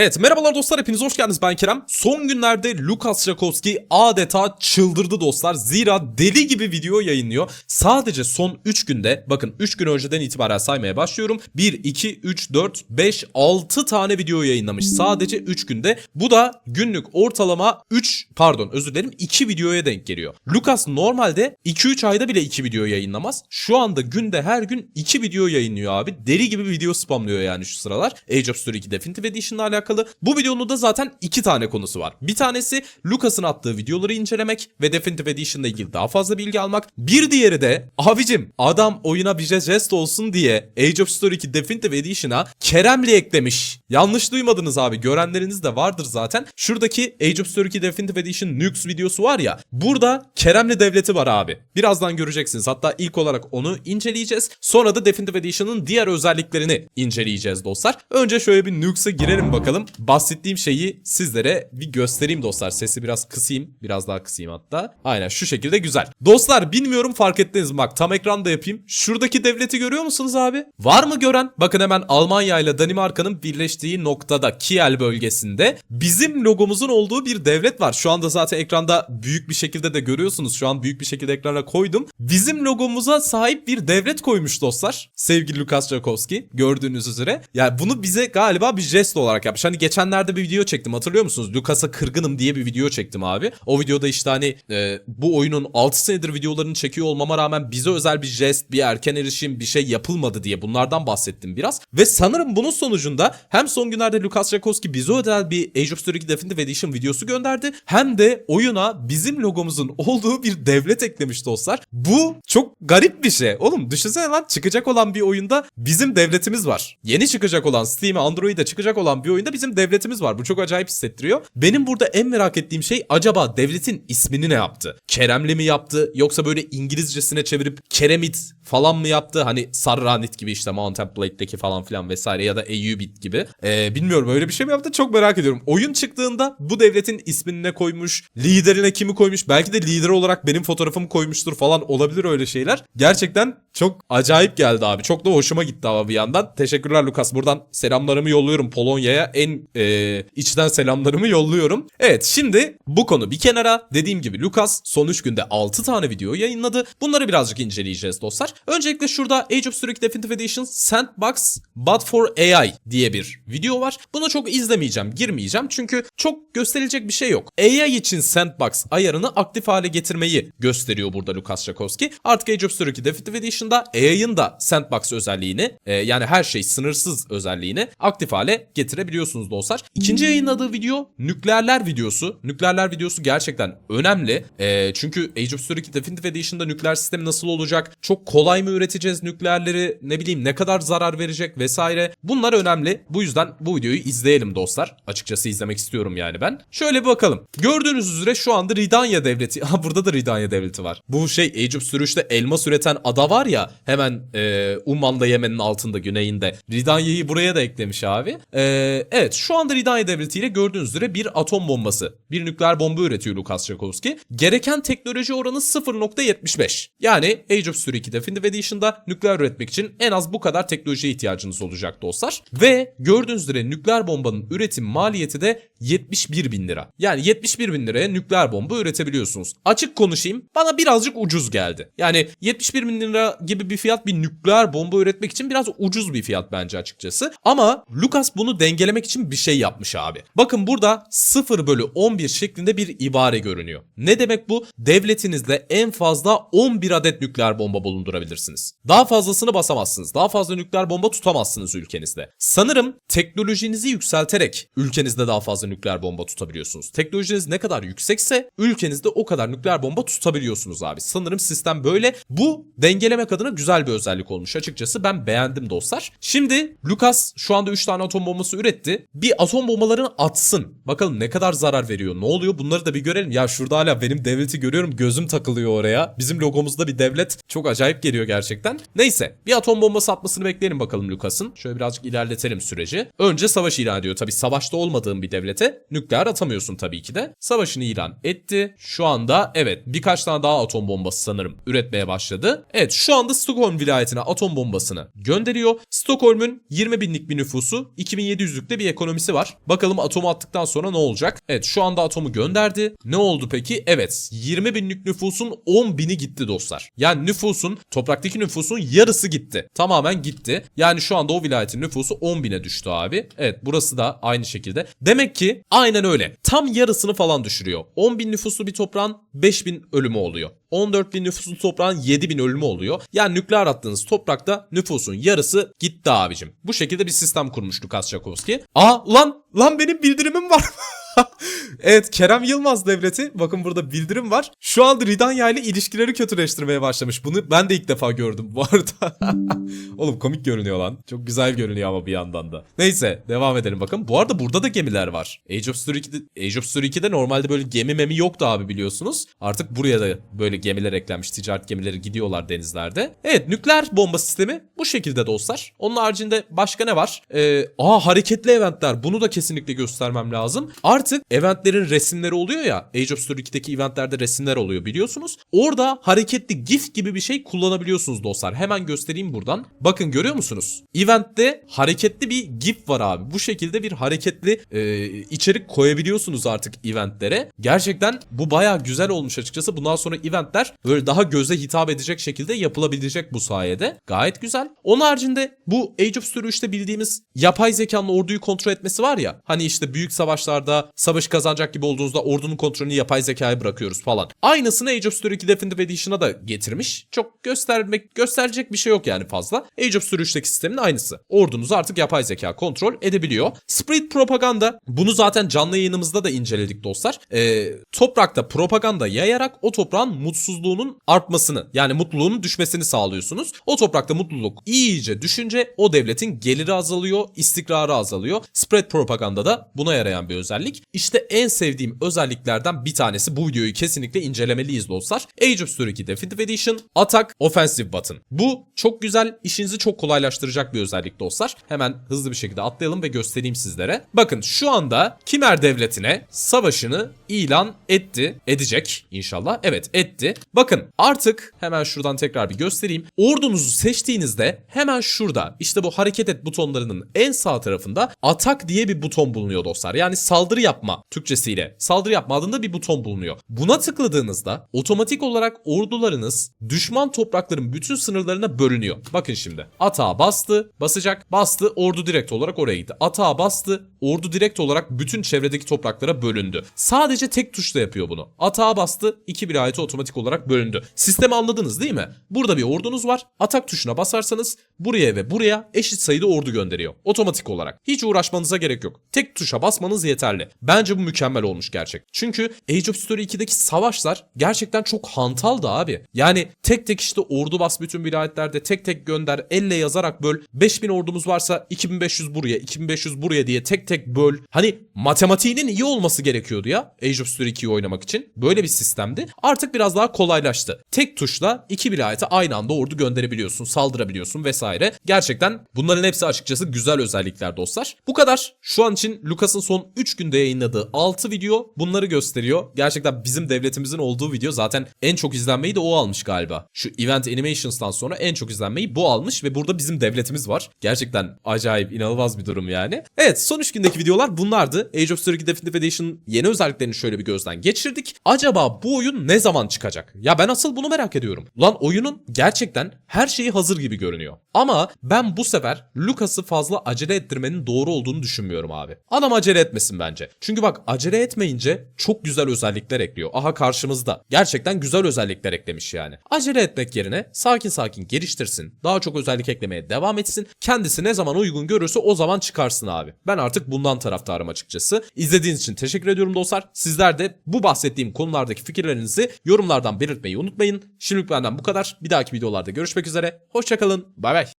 Evet merhabalar dostlar hepiniz hoş geldiniz ben Kerem. Son günlerde Lukas Jakowski adeta çıldırdı dostlar. Zira deli gibi video yayınlıyor. Sadece son 3 günde bakın 3 gün önceden itibaren saymaya başlıyorum. 1, 2, 3, 4, 5, 6 tane video yayınlamış sadece 3 günde. Bu da günlük ortalama 3 pardon özür dilerim 2 videoya denk geliyor. Lukas normalde 2-3 ayda bile 2 video yayınlamaz. Şu anda günde her gün 2 video yayınlıyor abi. Deli gibi video spamlıyor yani şu sıralar. Age of Story 2 Definitive Edition'la alakalı. Bu videonun da zaten 2 tane konusu var. Bir tanesi Lucas'ın attığı videoları incelemek ve Definitive Edition'la ilgili daha fazla bilgi almak. Bir diğeri de abicim adam oyuna bir jest olsun diye Age of Story 2 Definitive Edition'a Kerem'li eklemiş. Yanlış duymadınız abi. Görenleriniz de vardır zaten. Şuradaki Age of Story 2 Definitive Edition Nukes videosu var ya. Burada Kerem'li devleti var abi. Birazdan göreceksiniz. Hatta ilk olarak onu inceleyeceğiz. Sonra da Definitive Edition'ın diğer özelliklerini inceleyeceğiz dostlar. Önce şöyle bir Nukes'a girelim bakalım. Bahsettiğim şeyi sizlere bir göstereyim dostlar. Sesi biraz kısayım. Biraz daha kısayım hatta. Aynen şu şekilde güzel. Dostlar bilmiyorum fark ettiniz mi? Bak tam ekranda yapayım. Şuradaki devleti görüyor musunuz abi? Var mı gören? Bakın hemen Almanya ile Danimarka'nın birleştiği noktada Kiel bölgesinde bizim logomuzun olduğu bir devlet var. Şu anda zaten ekranda büyük bir şekilde de görüyorsunuz. Şu an büyük bir şekilde ekrana koydum. Bizim logomuza sahip bir devlet koymuş dostlar. Sevgili Lukas Jakowski gördüğünüz üzere. Yani bunu bize galiba bir jest olarak yapmış. Hani geçenlerde bir video çektim hatırlıyor musunuz? Lukas'a kırgınım diye bir video çektim abi. O videoda işte hani e, bu oyunun 6 senedir videolarını çekiyor olmama rağmen bize özel bir jest, bir erken erişim, bir şey yapılmadı diye bunlardan bahsettim biraz. Ve sanırım bunun sonucunda hem son günlerde Lukas Jakowski bize özel bir Age of Story 2 Definitive Edition videosu gönderdi. Hem de oyuna bizim logomuzun olduğu bir devlet eklemiş dostlar. Bu çok garip bir şey. Oğlum düşünsene lan çıkacak olan bir oyunda bizim devletimiz var. Yeni çıkacak olan Steam'e Android'e çıkacak olan bir oyunda bizim devletimiz var. Bu çok acayip hissettiriyor. Benim burada en merak ettiğim şey acaba devletin ismini ne yaptı? Keremli mi yaptı yoksa böyle İngilizcesine çevirip Keremit falan mı yaptı? Hani Sarranit gibi işte Mountain Blade'deki falan filan vesaire ya da Eyyubit gibi. Ee, bilmiyorum öyle bir şey mi yaptı? Çok merak ediyorum. Oyun çıktığında bu devletin ismini ne koymuş? Liderine kimi koymuş? Belki de lider olarak benim fotoğrafımı koymuştur falan olabilir öyle şeyler. Gerçekten çok acayip geldi abi. Çok da hoşuma gitti ama bir yandan. Teşekkürler Lukas. Buradan selamlarımı yolluyorum Polonya'ya. En e, içten selamlarımı yolluyorum. Evet şimdi bu konu bir kenara. Dediğim gibi Lukas son 3 günde 6 tane video yayınladı. Bunları birazcık inceleyeceğiz dostlar. Öncelikle şurada Age of 2 Definitive Edition Sandbox But for AI diye bir video var. Bunu çok izlemeyeceğim, girmeyeceğim çünkü çok gösterilecek bir şey yok. AI için Sandbox ayarını aktif hale getirmeyi gösteriyor burada Lukas Jakowski. Artık Age of 2 Definitive Edition'da AI'ın da Sandbox özelliğini e, yani her şey sınırsız özelliğini aktif hale getirebiliyorsunuz dostlar. İkinci yayınladığı video nükleerler videosu. Nükleerler videosu gerçekten önemli. E, çünkü Age of Story 2 Definitive Edition'da nükleer sistemi nasıl olacak? Çok kolay mı üreteceğiz nükleerleri? Ne bileyim ne kadar zarar verecek vesaire. Bunlar önemli. Bu yüzden bu videoyu izleyelim dostlar. Açıkçası izlemek istiyorum yani ben. Şöyle bir bakalım. Gördüğünüz üzere şu anda Ridanya devleti. Ha burada da Ridanya devleti var. Bu şey Age of Story 3'te elmas üreten ada var ya hemen e, Umman'da Yemen'in altında güneyinde. Ridanya'yı buraya da eklemiş abi. E, evet şu anda Ridanya devletiyle gördüğünüz üzere bir atom bombası. Bir nükleer bomba üretiyor Lukas Jakowski. Gereken teknoloji oranı 0.75. Yani Age of Story 2 Definitive Edition'da nükleer üretmek için en az bu kadar teknolojiye ihtiyacınız olacak dostlar. Ve gördüğünüz üzere nükleer bombanın üretim maliyeti de 71 bin lira. Yani 71 bin liraya nükleer bomba üretebiliyorsunuz. Açık konuşayım bana birazcık ucuz geldi. Yani 71 bin lira gibi bir fiyat bir nükleer bomba üretmek için biraz ucuz bir fiyat bence açıkçası. Ama Lucas bunu dengelemek için bir şey yapmış abi. Bakın burada 0 bölü 11 şeklinde bir ibare görünüyor. Ne demek bu? Devletinizde en fazla 11 adet nükleer bomba bulundurabilirsiniz. Daha fazlasını basamazsınız. Daha fazla nükleer bomba tutamazsınız ülkenizde. Sanırım teknolojinizi yükselterek ülkenizde daha fazla nükleer bomba tutabiliyorsunuz. Teknolojiniz ne kadar yüksekse ülkenizde o kadar nükleer bomba tutabiliyorsunuz abi. Sanırım sistem böyle. Bu dengelemek adına güzel bir özellik olmuş. Açıkçası ben beğendim dostlar. Şimdi Lucas şu anda 3 tane atom bombası üretti. Bir atom bombalarını atsın. Bakalım ne kadar zarar veriyor. Ne oluyor? Bunları da bir görelim. Ya şurada hala benim devleti görüyorum. Gözüm takılıyor oraya. Bizim logomuzda bir devlet. Çok acayip geliyor gerçekten. Neyse. Bir atom bombası atmasını bekleyelim bakalım Lucas'ın. Şöyle birazcık ilerletelim süreci. Önce savaş ilan ediyor. Tabi savaşta olmadığın bir devlete nükleer atamıyorsun tabii ki de. Savaşını ilan etti. Şu anda evet birkaç tane daha atom bombası sanırım üretmeye başladı. Evet şu anda Stockholm vilayetine atom bombasını gönderiyor. Stockholm'un 20 binlik bir nüfusu, 2700'lük bir ekonomisi var. Bakalım atomu attıktan sonra ne olacak? Evet şu anda atomu gönderdi. Ne oldu peki? Evet 20 binlik nüfusun 10 bini gitti dostlar. Yani nüfusun, topraktaki nüfusun yarısı gitti. Tamamen gitti. Yani şu anda o vilayetin nüfusu 10 bine düştü abi. Evet burası da aynı şekilde. Demek ki aynen öyle. Tam yarısını falan düşürüyor. 10 bin nüfuslu bir toprağın 5 bin ölümü oluyor. 14 bin nüfuslu toprağın 7 bin ölümü oluyor. Yani nükleer attığınız toprakta nüfusun yarısı gitti abicim. Bu şekilde bir sistem kurmuş Lukas Jakowski. Aa ulan lan benim bildirimim var. evet Kerem Yılmaz devleti bakın burada bildirim var. Şu anda Ridanya ile ilişkileri kötüleştirmeye başlamış. Bunu ben de ilk defa gördüm bu arada. Oğlum komik görünüyor lan. Çok güzel görünüyor ama bir yandan da. Neyse devam edelim bakın. Bu arada burada da gemiler var. Age of Story 2'de, Age of Story 2'de normalde böyle gemi memi yoktu abi biliyorsunuz. Artık buraya da böyle gemiler eklenmiş. Ticaret gemileri gidiyorlar denizlerde. Evet nükleer bomba sistemi bu şekilde dostlar. Onun haricinde başka ne var? Ee, aa hareketli eventler. Bunu da kesinlikle göstermem lazım. Artık eventlerin resimleri oluyor ya. Age of Story 2'deki eventlerde resimler oluyor biliyorsunuz. Orada hareketli GIF gibi bir şey kullanabiliyorsunuz dostlar. Hemen göstereyim buradan. Bakın görüyor musunuz? Eventte hareketli bir GIF var abi. Bu şekilde bir hareketli e, içerik koyabiliyorsunuz artık eventlere. Gerçekten bu baya güzel olmuş açıkçası. Bundan sonra eventler böyle daha göze hitap edecek şekilde yapılabilecek bu sayede. Gayet güzel. Onun haricinde bu Age of Story 3'te bildiğimiz yapay zekanın orduyu kontrol etmesi var ya. Hani işte büyük savaşlarda savaşı kazanacak gibi olduğunuzda ordunun kontrolünü yapay zekaya bırakıyoruz falan. Aynısını Age of Story 2 Definitive Edition'a da getirmiş. Çok göstermek gösterecek bir şey yok yani fazla. Age of Story 3'teki sistemin aynısı. Ordunuzu artık yapay zeka kontrol edebiliyor. Spread propaganda bunu zaten canlı yayınımızda da inceledik dostlar. Ee, toprakta propaganda yayarak o toprağın mutsuzluğunun artmasını yani mutluluğunun düşmesini sağlıyorsunuz. O toprakta mutluluk iyice düşünce o devletin geliri azalıyor, istikrarı azalıyor. Spread propaganda da buna yarayan bir özellik. İşte en sevdiğim özelliklerden bir tanesi bu videoyu kesinlikle incelemeliyiz dostlar. Age of Story 2 Definitive Edition Attack Offensive Button. Bu çok güzel, işinizi çok kolaylaştıracak bir özellik dostlar. Hemen hızlı bir şekilde atlayalım ve göstereyim sizlere. Bakın şu anda Kimer Devleti'ne savaşını ilan etti. Edecek inşallah. Evet etti. Bakın artık hemen şuradan tekrar bir göstereyim. Ordunuzu seçtiğinizde hemen şurada işte bu hareket et butonlarının en sağ tarafında atak diye bir buton bulunuyor dostlar. Yani saldırı yapma Türkçesiyle. Saldırı yapma adında bir buton bulunuyor. Buna tıkladığınızda otomatik olarak ordularınız düşman toprakların bütün sınırlarına bölünüyor. Bakın şimdi. Atağa bastı, basacak, bastı, ordu direkt olarak oraya gitti. Atağa bastı, ordu direkt olarak bütün çevredeki topraklara bölündü. Sadece tek tuşla yapıyor bunu. Atağa bastı, iki vilayete otomatik olarak bölündü. Sistemi anladınız değil mi? Burada bir ordunuz var. Atak tuşuna basarsanız buraya ve buraya eşit sayıda ordu gönderiyor. Otomatik olarak. Hiç uğraşmanıza gerek yok. Tek tuşa basmanız yeterli. Bence bu mükemmel olmuş gerçek. Çünkü Age of Story 2'deki savaşlar gerçekten çok hantaldı abi. Yani tek tek işte ordu bas bütün vilayetlerde tek tek gönder elle yazarak böl. 5000 ordumuz varsa 2500 buraya 2500 buraya diye tek tek böl. Hani matematiğinin iyi olması gerekiyordu ya Age of Story 2'yi oynamak için. Böyle bir sistemdi. Artık biraz daha kolaylaştı. Tek tuşla iki vilayete aynı anda ordu gönderebiliyorsun, saldırabiliyorsun vesaire. Gerçekten bunların hepsi açıkçası güzel özellikler dostlar. Bu kadar. Şu an için Lucas'ın son 3 günde yayınladığı 6 video bunları gösteriyor. Gerçekten bizim devletimizin olduğu video zaten en çok izlenmeyi de o almış galiba. Şu Event Animations'tan sonra en çok izlenmeyi bu almış ve burada bizim devletimiz var. Gerçekten acayip, inanılmaz bir durum yani. Evet son 3 gündeki videolar bunlardı. Age of Story 2 Definitive Edition yeni özelliklerini şöyle bir gözden geçirdik. Acaba bu oyun ne zaman çıkacak? Ya ben asıl bunu merak ediyorum. Lan oyunun gerçekten her şeyi hazır gibi görünüyor. Ama ben bu sefer Lucas'ı fazla acele ettirmenin doğru olduğunu düşünmüyorum abi. Adam acele etmesin bence. Çünkü bak acele etmeyince çok güzel özellikler ekliyor. Aha karşımızda. Gerçekten güzel özellikler eklemiş yani. Acele etmek yerine sakin sakin geliştirsin. Daha çok özellik eklemeye devam etsin. Kendisi ne zaman uygun görürse o zaman çıkarsın abi. Ben artık bundan taraftarım açıkçası. İzlediğiniz için teşekkür ediyorum dostlar. Sizler de bu bahsettiğim konulardaki fikirlerinizi yorumlardan belirtmeyi unutmayın. Şimdilik benden bu kadar. Bir dahaki videolarda görüşmek üzere. Hoşçakalın. Bay bay.